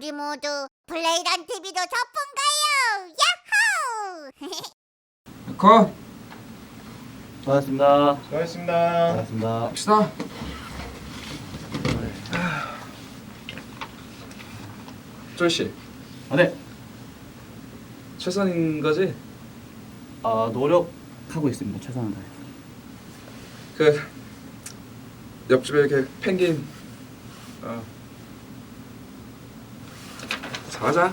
우리 모두 플레이란 TV로 소풍 가요 야호 컷! 수고하셨습니다. 수고하셨습니다. 수고하셨습니다. 갑시다. 쫄씨, 아, 네. 최선인 거지? 아, 노력하고 있습니다. 최선을 다해서. 그 옆집에 이렇게 펭귄 어 잘하자.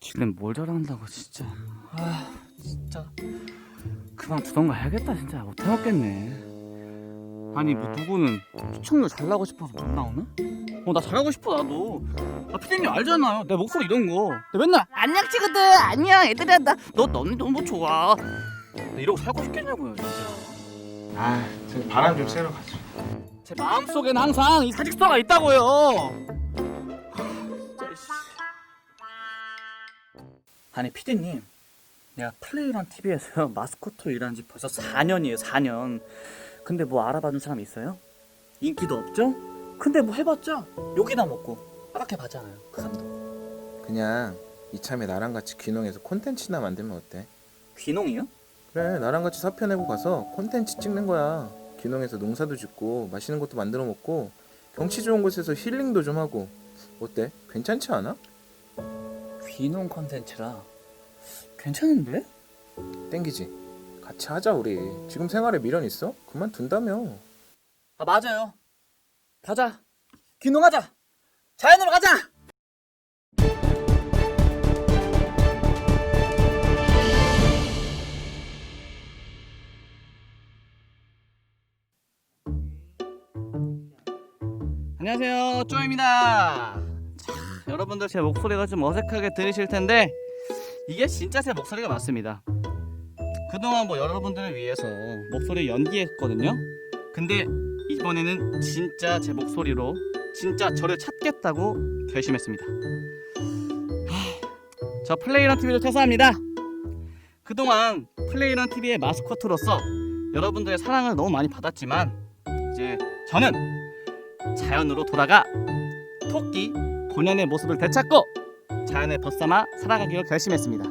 지금 뭘 잘한다고 진짜. 아, 진짜. 그만 두던가 해야겠다 진짜. 못 해먹겠네. 아니 뭐 누구는 시청률 잘 나고 싶어서 못 나오나? 어나 잘하고 싶어 나도. 아 피디님 알잖아요. 내 목소리 이런 거. 나 맨날 안녕 친구들 안녕 애들아 나너 너무 좋아. 나 이러고 살고 싶겠냐고요 진짜. 아, 저 바람 좀 쐬러 가죠. 제 마음속엔 항상 이 사직서가 있다고요. 진짜, 씨. 아니 피디님, 내가 플레이런 TV에서 마스코트로 일한 지 벌써 4년이에요. 4년. 근데 뭐 알아봐준 사람 있어요? 인기도 없죠? 근데 뭐 해봤자 욕이나 먹고 빠닥해 봤잖아요. 그 감독. 그냥 이참에 나랑 같이 귀농해서 콘텐츠나 만들면 어때? 귀농이요? 그래, 나랑 같이 사표 내고 가서 콘텐츠 찍는 거야. 귀농해서 농사도 짓고 맛있는 것도 만들어 먹고 경치 좋은 곳에서 힐링도 좀 하고 어때? 괜찮지 않아? 귀농 컨텐츠라 괜찮은데? 땡기지. 같이 하자 우리. 지금 생활에 미련 있어? 그만둔다며. 아 맞아요. 가자. 귀농하자. 자연으로 가자. 안녕하세요, 쪼입니다. 자, 여러분들 제 목소리가 좀 어색하게 들리실 텐데 이게 진짜 제 목소리가 맞습니다. 그동안 뭐 여러분들을 위해서 목소리 연기했거든요. 근데 이번에는 진짜 제 목소리로 진짜 저를 찾겠다고 결심했습니다. 하, 저 플레이런 TV를 퇴사합니다. 그동안 플레이런 TV의 마스코트로서 여러분들의 사랑을 너무 많이 받았지만 이제 저는 자연으로 돌아가 토끼 본연의 모습을 되찾고 자연에 벗삼아 살아가기로 결심했습니다.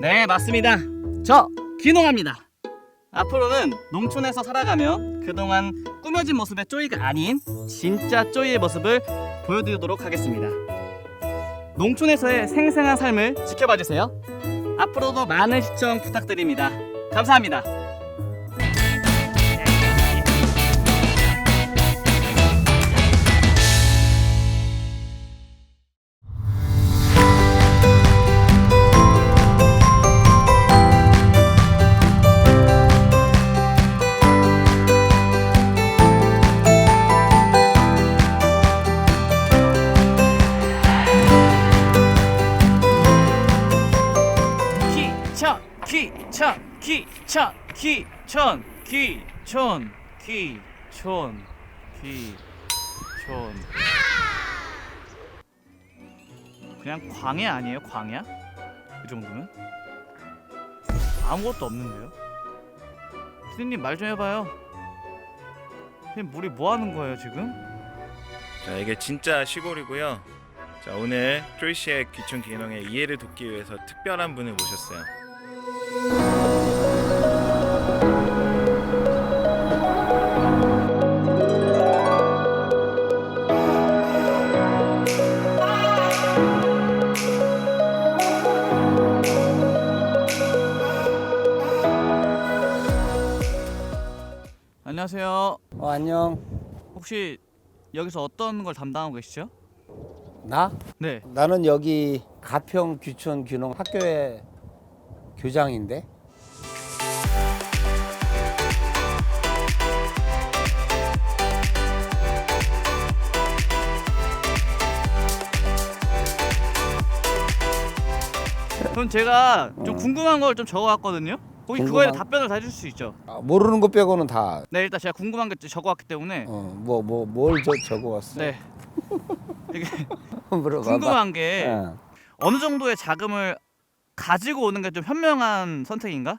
네 맞습니다. 저 귀농합니다. 앞으로는 농촌에서 살아가며 그동안 꾸며진 모습의 쪼이가 아닌 진짜 쪼이의 모습을 보여드리도록 하겠습니다. 농촌에서의 생생한 삶을 지켜봐 주세요. 앞으로도 많은 시청 부탁드립니다. 감사합니다. 귀천 귀천 귀천 귀천 그냥 광야 아니에요 광야? 이 정도면? 아무것도 없는데요? 피디님 말 좀 해봐요 피디님 우리 뭐 하는 거예요 지금? 자 이게 진짜 시골이고요. 자 오늘 트리시의 귀촌 기능에 이해를 돕기 위해서 특별한 분을 모셨어요. 안녕하세요 어, 안녕. 혹시 여기서 어떤 걸 담당하고 계시죠? 나? 네 나는 여기 가평 귀촌 귀농 학교의 교장인데. 그럼 제가 좀 궁금한 걸 좀 적어왔거든요. 거기 그거에 궁금한- 답변을 다 해줄 수 있죠. 아, 모르는 것 빼고는 다. 네 일단 제가 궁금한 게 적어왔기 때문에 어, 뭐, 뭐, 뭘 저, 적어 왔어? 네 이게 물어봐봐. 궁금한 게 어. 어느 정도의 자금을 가지고 오는 게 좀 현명한 선택인가?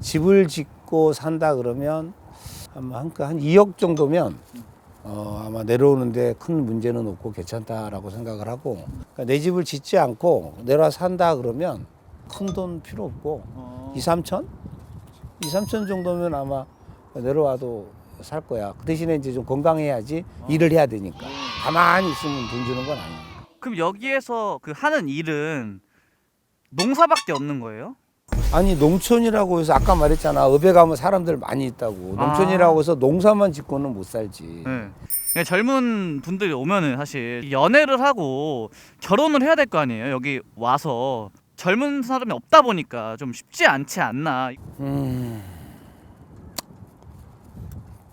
집을 짓고 산다 그러면 아마 한, 한 2억 정도면 어, 아마 내려오는데 큰 문제는 없고 괜찮다라고 생각을 하고 그러니까 내 집을 짓지 않고 내려와 산다 그러면 큰 돈 필요 없고 어. 2, 3천? 2, 3천 정도면 아마 내려와도 살 거야. 그 대신에 이제 좀 건강해야지 일을 해야 되니까. 가만히 있으면 돈 주는 건 아니야. 그럼 여기에서 그 하는 일은 농사밖에 없는 거예요? 아니 농촌이라고 해서 아까 말했잖아 읍에 가면 사람들 많이 있다고 아. 농촌이라고 해서 농사만 짓고는 못 살지 네. 젊은 분들이 오면은 사실 연애를 하고 결혼을 해야 될 거 아니에요. 여기 와서 젊은 사람이 없다 보니까 좀 쉽지 않지 않나. 음.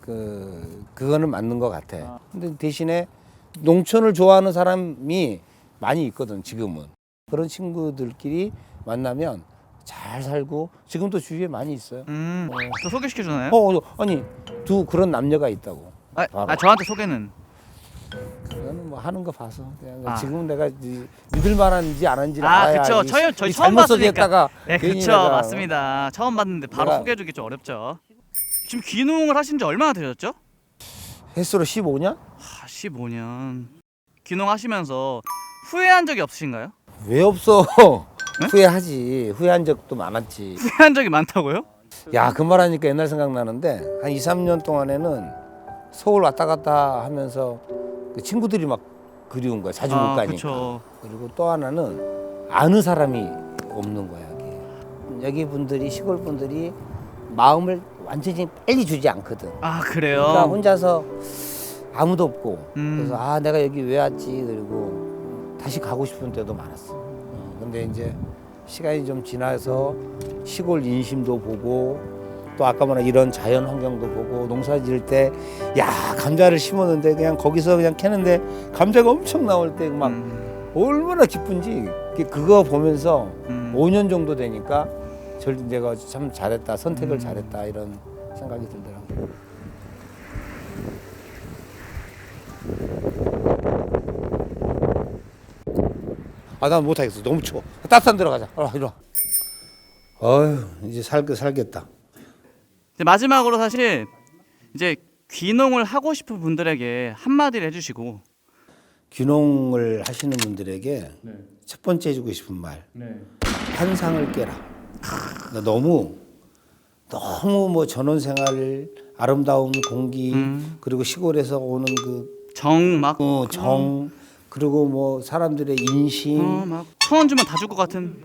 그 그거는 맞는 것 같아 근데 대신에 농촌을 좋아하는 사람이 많이 있거든 지금은 그런 친구들끼리 만나면 잘 살고 지금도 주위에 많이 있어요 음, 저 소개시켜 주나요? 어, 어, 아니 두 그런 남녀가 있다고 아, 바로. 아, 저한테 소개는. 하는 거 봐서 아. 지금 내가 이- 믿을 만한지 안 한지를 아, 알아야 그쵸. 이- 저희- 저희 이 처음 봤으니까. 네, 그쵸, 맞습니다. 처음 봤는데 바로 내가- 소개해주기 좀 어렵죠. 지금 귀농을 하신 지 얼마나 되셨죠? 횟수로 15년? 아, 15년. 귀농하시면서 후회한 적이 없으신가요? 왜 없어? 네? 후회하지. 후회한 적도 많았지. 후회한 적이 많다고요? 야, 그 말하니까 옛날 생각나는데 한 2, 3년 동안에는 서울 왔다 갔다 하면서 그 친구들이 막 그리운 거야. 자주 못 아, 가니까. 그쵸. 그리고 또 하나는 아는 사람이 없는 거야, 여기. 여기 분들이 시골 분들이 마음을 완전히 빨리 주지 않거든. 아, 그래요? 그러니까 혼자서 아무도 없고 음. 그래서 아 내가 여기 왜 왔지 그리고 다시 가고 싶은 때도 많았어. 어, 근데 이제 시간이 좀 지나서 시골 인심도 보고 또 아까 말한 이런 자연 환경도 보고 농사 지을 때 야 감자를 심었는데 그냥 거기서 그냥 캐는데 감자가 엄청 나올 때막 음, 얼마나 기쁜지. 그- 그거 보면서 음. 5년 정도 되니까 절 내가 참 잘했다 선택을 음. 잘했다 이런 생각이 들더라고. 아난 못하겠어. 너무 추워. 따뜻한 데로 가자. 아 이리 와. 어휴 이제 살 살겠다 마지막으로 사실 이제 귀농을 하고 싶은 분들에게 한마디를 해주시고. 귀농을 하시는 분들에게 첫 번째 해주고 싶은 말. 환상을 깨라. 그러니까 너무 너무 뭐 전원 생활 아름다운 공기 음. 그리고 시골에서 오는 그 정막. 어, 정 그리고 뭐 사람들의 인심. 어, 막. 천원 주면 다 줄 것 같은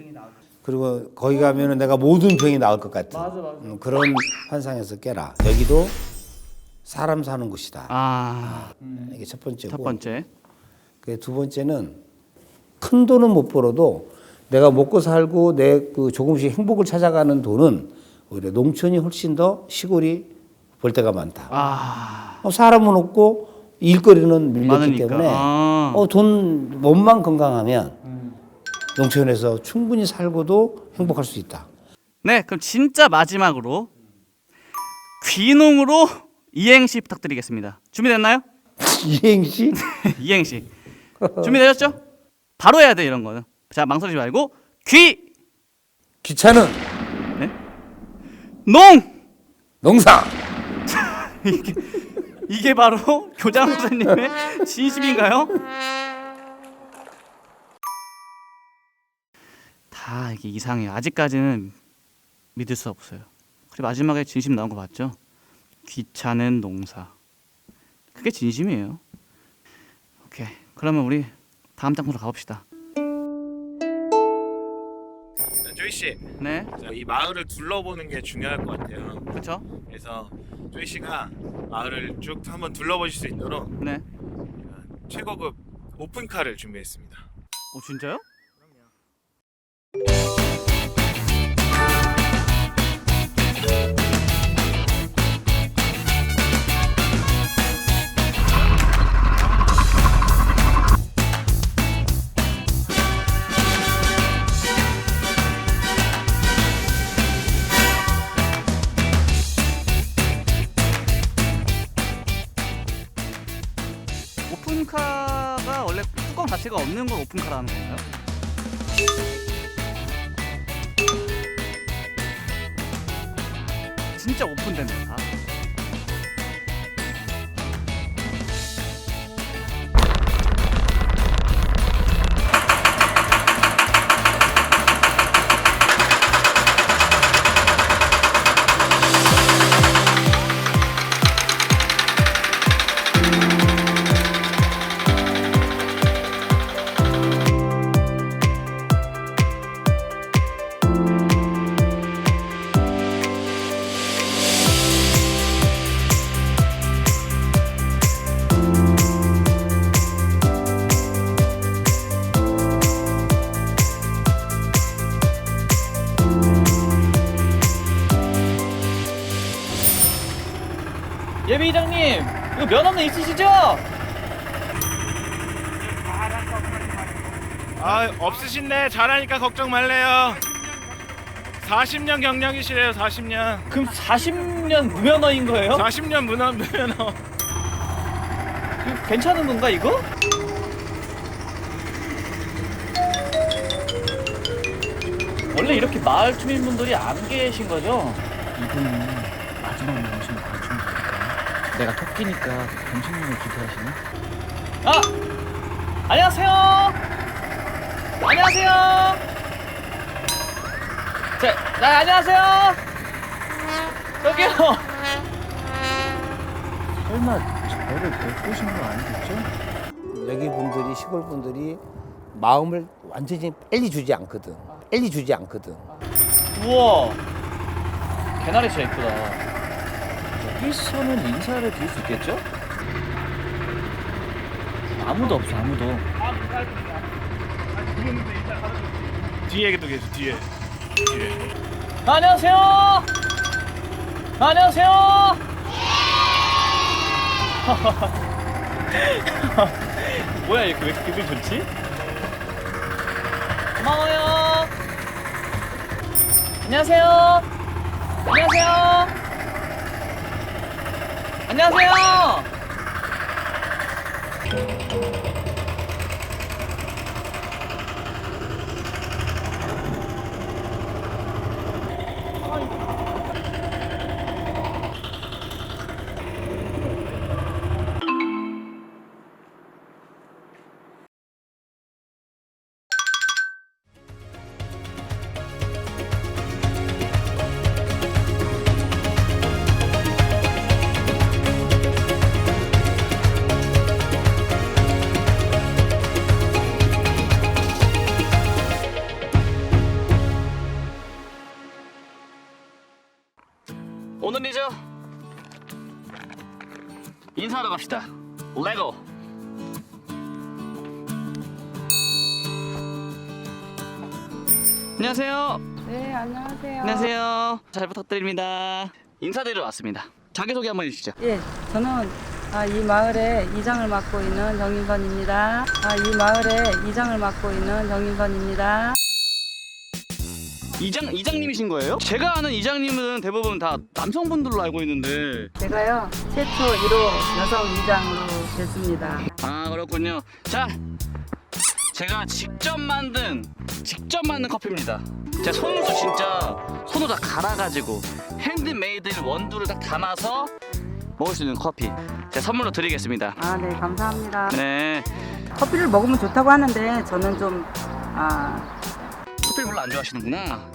그리고 거기 가면은 내가 모든 병이 나을 것 같아 음, 그런 환상에서 깨라. 여기도 사람 사는 곳이다. 아, 이게 첫 번째고. 첫 번째. 그두 번째는 큰 돈은 못 벌어도 내가 먹고 살고 내 그 조금씩 행복을 찾아가는 돈은 오히려 농촌이 훨씬 더 시골이 벌 때가 많다. 아. 어, 사람은 없고 일거리는 밀렸기 많으니까. 때문에 아. 어, 돈 몸만 건강하면 농촌에서 충분히 살고도 행복할 수 있다. 네 그럼 진짜 마지막으로 귀농으로 이행시 부탁드리겠습니다. 준비됐나요? 이행시? 이행시. 준비되셨죠? 바로 해야 돼 이런 거는. 자 망설이지 말고 귀! 귀찮은. 농! 농사. 이게, 이게 바로 교장 선생님의 진심인가요? 다 이게 이상해요. 아직까지는 믿을 수 없어요. 그리고 마지막에 진심 나온 거 맞죠? 귀찮은 농사. 그게 진심이에요. 오케이. 그러면 우리 다음 장소로 가봅시다. 조이 씨, 네. 자, 이 마을을 둘러보는 게 중요할 것 같아요. 그렇죠? 그래서 조이 씨가 마을을 쭉 한번 둘러보실 수 있도록 네. 최고급 오픈카를 준비했습니다. 오 진짜요? 오픈카가 원래 뚜껑 자체가 없는 걸 오픈카라는 건가요? 진짜 오픈된다. 아 없으신데 잘하니까 걱정 말래요 40년 경력이시래요 40년 그럼 40년 무면허인 거예요? 40년 문화 면허 이거 괜찮은 건가 이거? 원래 이렇게 마을 주민분들이 안 계신 거죠? 이분이 마지막 나오신 마을 주민분일까? 내가 토끼니까 당신님을 기대하시나? 아! 안녕하세요! 안녕하세요! 자, 자 안녕하세요! 여기요! 설마 저를 뵙고 오신 거 아니겠죠? 여기 분들이 시골 분들이 마음을 완전히 빨리 주지 않거든. 빨리 주지 않거든. 우와 개나리 진짜 예쁘다 여기서는 인사를 드릴 수 있겠죠? 아무도 없어 아무도 뒤에도 계세요 뒤에. 뒤에. 안녕하세요. 안녕하세요. 뭐야 이렇게 왜 기분 좋지? 고마워요. 안녕하세요. 안녕하세요. 안녕하세요 인사하러 갑시다 레고 안녕하세요 네, 안녕하세요. 안녕하세요. 잘 부탁드립니다. 인사드리러 왔습니다. 자기소개 한번 해주시죠. 예, 저는 아, 이 마을의 이장을 맡고 있는 정인선입니다. 아, 이 마을의 이장을 맡고 있는 정인선입니다. 이장 이장님이신 거예요? 제가 아는 이장님은 대부분 다 남성분들로 알고 있는데 제가요, 최초 1호 여성 이장으로 됐습니다. 아 그렇군요. 자, 제가 직접 만든 직접 만든 커피입니다. 제가 손으로 진짜 손으로 다 갈아가지고 핸드메이드 원두를 딱 담아서 먹을 수 있는 커피 제가 선물로 드리겠습니다. 아, 네, 감사합니다. 네, 커피를 먹으면 좋다고 하는데 저는 좀 아, 커피 별로 안 좋아하시는구나.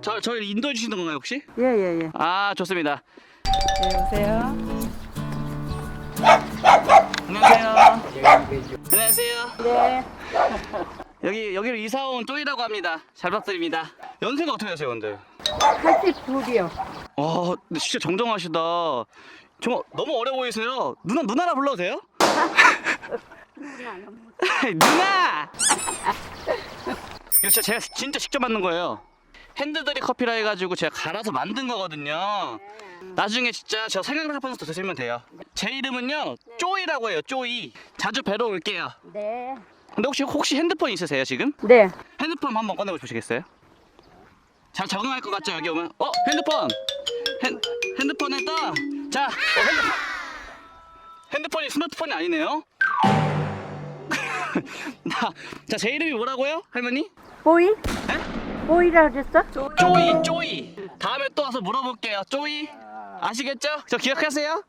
저 저를 인도해 주시는 건가요 혹시? 예, 예, 예. 아 좋습니다. 네, 오세요. 안녕하세요. 안녕하세요. 네. 여기 여기로 이사 온 쪼이라고 합니다. 잘 부탁드립니다. 연세가 어떻게 되세요, 근데? 82이요. 와, 근데 진짜 정정하시다. 정말 너무 어려 보이세요. 누나 누나라 불러도 돼요? 누나. 이거 진짜 제가 진짜 직접 만든 거예요. 핸드드립 커피라 해가지고 제가 갈아서 만든 거거든요. 나중에 진짜 저 생강사판에서 드시면 돼요. 제 이름은요 쪼이라고 해요. 쪼이. 자주 뵈러 올게요. 네. 근데 혹시 혹시 핸드폰 있으세요 지금? 네. 핸드폰 한번 꺼내 보시겠어요? 잘 적응할 것 같죠 여기 오면? 어 핸드폰 핸 핸드폰에 떠. 자 어, 핸드폰 핸드폰이 스마트폰이 아니네요. 나, 자, 제 이름이 뭐라고요, 할머니? 보이? 보이라 그랬어? 쪼이, 쪼이. 다음에 또 와서 물어볼게요. 쪼이. 아시겠죠? 저 기억하세요?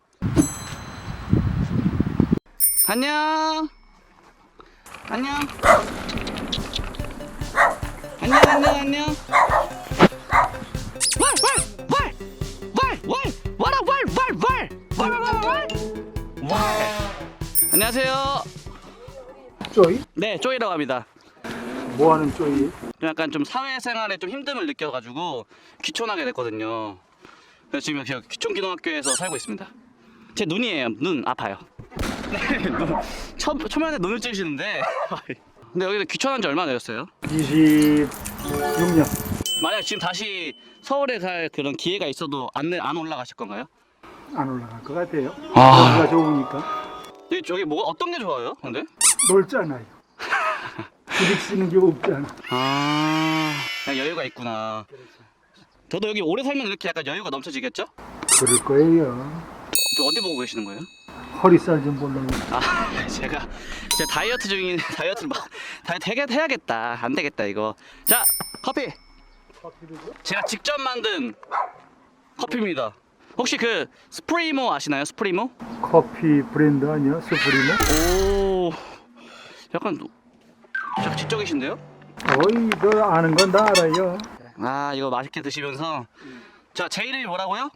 안녕. 안녕. 안녕, 안녕, 안녕. 안녕하세요. 쪼이? 네, 쪼이라고 합니다. 뭐 하는 쪼이? 좀 약간 좀 사회생활에 좀 힘듦을 느껴가지고 귀촌하게 됐거든요. 그래서 지금 제가 귀촌기동학교에서 살고 있습니다. 제 눈이에요. 눈 아파요. 네, 눈. 초, 초면에 눈을 찌시는데. 근데 여기서 귀촌한 지 얼마나 되셨어요? 26년. 만약 지금 다시 서울에 갈 그런 기회가 있어도 안, 내- 안 올라가실 건가요? 안 올라갈 것 같아요. 아. 여기가 좋으니까. 저기 뭐가 어떤 게 좋아요? 근데? 넓잖아요. 부딪히는 게 없잖아. 아, 그냥 여유가 있구나. 저도 여기 오래 살면 이렇게 약간 여유가 넘쳐지겠죠? 그럴 거예요. 저 어디 보고 계시는 거예요? 허리살 좀 보려고. 아 제가 제 다이어트 중인 다이어트를 막 다이어트 해야, 해야겠다 안 되겠다 이거 자 커피 제가 직접 만든 커피입니다 혹시 그 스프리모 아시나요 스프리모 커피 브랜드 아니야? 스프리모? 오 약간 저 지적이신데요 어이, 너 아는 건 다 알아요. 아 이거 맛있게 드시면서 자 제 이름이 뭐라고요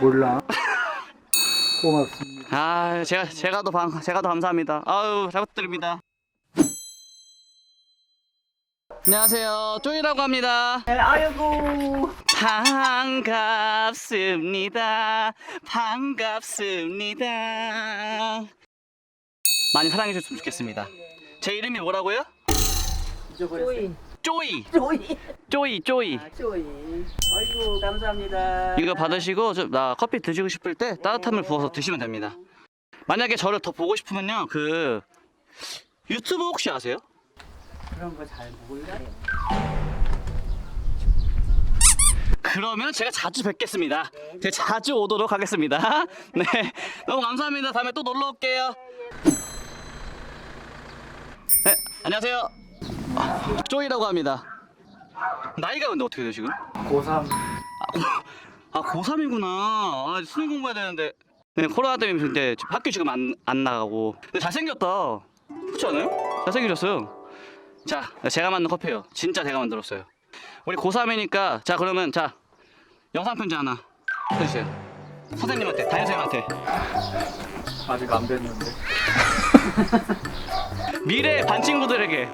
몰라. 고맙습니다. 아 제가 제가 더 방, 제가 더 감사합니다 아유 잘 부탁드립니다 안녕하세요 쪼이라고 합니다 아이고. 반갑습니다. 반갑습니다. 많이 사랑해 주셨으면 좋겠습니다. 제 이름이 뭐라고요? 쪼이. 쪼이. 조이. 쪼이, 쪼이. 쪼이. 아이고 감사합니다. 이거 받으시고 저, 나 커피 드시고 싶을 때 따뜻한 물 부어서 드시면 됩니다. 만약에 저를 더 보고 싶으면요. 그 유튜브 혹시 아세요? 그런 거 잘 몰라요. 그러면 제가 자주 뵙겠습니다. 제가 자주 오도록 하겠습니다. 네. 너무 감사합니다. 다음에 또 놀러 올게요. 네, 안녕하세요. 아, 쪼이라고 합니다. 나이가 근데 어떻게 되시고? 고3. 아, 고3이구나. 아, 수능 공부해야 되는데. 네, 코로나 때문에 근데 학교 지금 안, 안 나가고. 근데 잘생겼다. 그렇지 않아요? 잘생기셨어요. 자, 제가 만든 커피예요. 진짜 제가 만들었어요. 우리 고3이니까 자, 그러면 자, 영상 편지 하나 해주세요. 선생님한테, 담임 선생님한테. 아직 안 됐는데. 미래 반 친구들에게.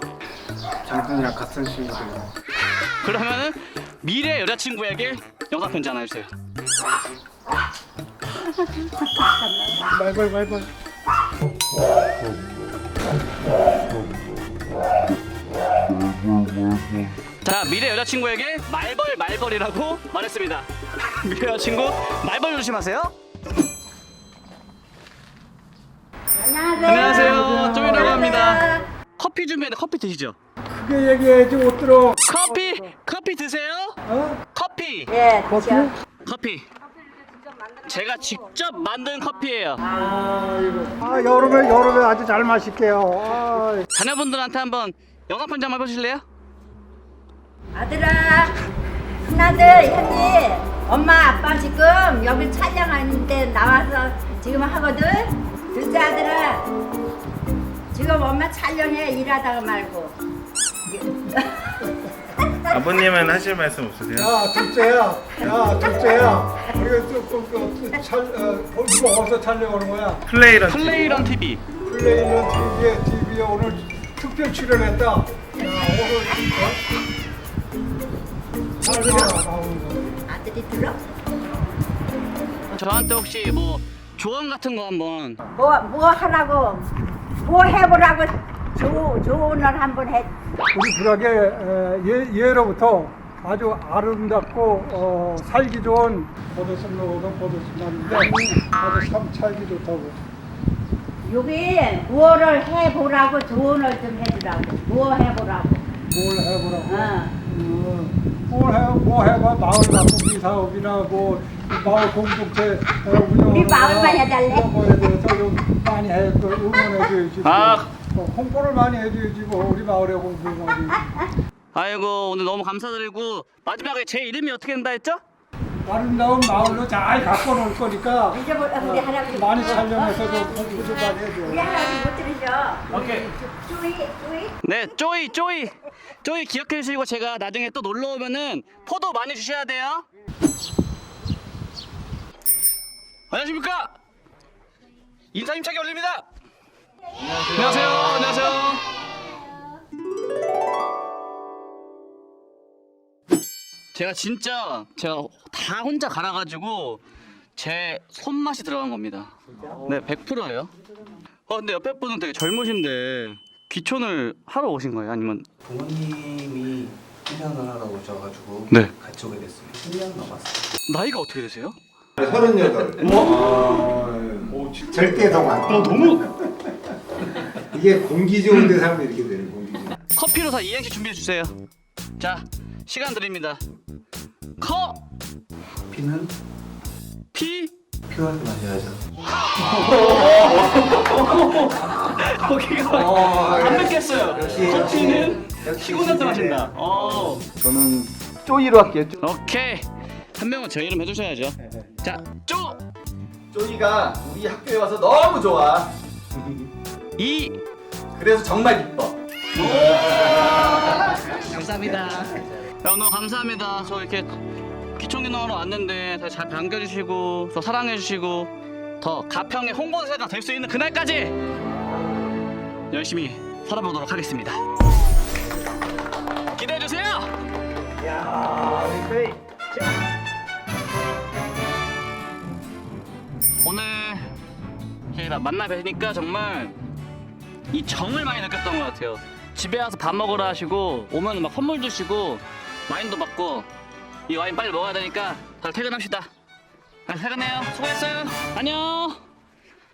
장준이랑 같은 친구들. 그러면은 미래 여자친구에게 영상 편지 하나 해주세요. 말벌, 말벌. 자 미래 여자친구에게 말벌 말벌이라고 말했습니다. 미래 여자친구 말벌 조심하세요. 안녕하세요. 쪼이라고 합니다. 커피 준비했는데 커피 드시죠? 크게 얘기해야지 못 들어. 커피 커피 드세요? 어? 커피. 예. 커피? 커피. 제가 직접 만든 커피예요. 아, 여름에, 여름에 아주 잘 마실게요. 아, 자녀분들한테 한번 편지 한번 해보실래요? 아들아. 큰아들 현지. 엄마 아빠 지금 여기 촬영하는데 나와서 지금 하거든. 둘째 아들아. 지금 엄마 촬영해 일하다가 말고. 아버님은 하실 말씀 없으세요? 야, 둘째야. 야, 둘째야. 우리가 또, 또, 또, 또 촬, 어, 이거 어디서 촬영하는 거야? 플레이런 플레이런 TV 플레이는 TV에, TV에 오늘 특별 출연했다. 야, 오늘 진짜. 아들이 들어? 저한테 혹시 뭐 조언 같은 거 한번 뭐, 뭐 하라고, 뭐 해보라고 조, 조언을 한번 해. 우리 불악의 에, 예, 예로부터 아주 아름답고 어, 살기 좋은 보도섬로는 보도섬인데 아주 참 살기 좋다고. 여기 뭐를 해보라고 조언을 좀 해주라고. 뭐 해보라고. 뭘 해보라고. 어. 어, 뭘 해, 뭐 해봐 마을 바꾸기 사업이나 뭐 마을 공동체 어, 운영 우리 마을만 해달래. 이런 거에 대해서 좀 많이 해 그 응원해줘야지 아. 뭐, 홍보를 많이 해줘야지 뭐 우리 마을에 홍보를 아이고 오늘 너무 감사드리고 마지막에 제 이름이 어떻게 된다 했죠? 아름다운 마을로 잘 갖고 놀 거니까 이제 뭐 우리 할아버지 많이 못 촬영해서. 좀 홍보 좀 많이 해줘 우리 할아버지 못 들으셔. 오케이. 쪼이 쪼이. 네, 쪼이, 쪼이, 쪼이 기억해 주시고 제가 나중에 또 놀러 오면은 포도 많이 주셔야 돼요. 안녕하십니까? 인사 힘차게 올립니다. 안녕하세요. 안녕하세요. 제가 진짜 제가 다 혼자 갈아가지고 제 손맛이 들어간 겁니다. 네, 100%예요. 어, 근데 옆에 분은 되게 젊으신데 귀촌을 하러 오신 거예요? 아니면 부모님이 1년을 하러 오셔가지고 네. 같이 오게 됐습니다. 1년 넘었어요. 나이가 어떻게 되세요? 절대 더 많다. 어, 너무 이게 공기 좋은 데 살면 이렇게 되는 공기 좋은. 커피로 다 이행시 준비해 주세요. 자, 시간 드립니다. 커, 피는 피, 필요하게 마셔야죠. 거기가 안 뵙겠어요. 커피는 피곤해서 마신다. 어, 저는 쪼이로 할게요. 쪼. 오케이. 한 명은 저 이름 해주셔야죠. 자, 쪼, 쪼이가 우리 학교에 와서 너무 좋아. 이, 그래서 정말 이뻐. 감사합니다. 야, 오늘 감사합니다. 저 이렇게 귀청기능하러 왔는데 다시 잘 반겨주시고 저 사랑해주시고 더 가평의 홍보대사가 될 수 있는 그날까지 열심히 살아보도록 하겠습니다. 기대해주세요. 오늘 이렇게 만나 뵈니까 정말 이 정을 많이 느꼈던 것 같아요. 집에 와서 밥 먹으라 하시고 오면 막 선물 주시고 와인도 받고 이 와인 빨리 먹어야 되니까 다들 퇴근합시다. 아, 퇴근해요. 수고했어요. 안녕.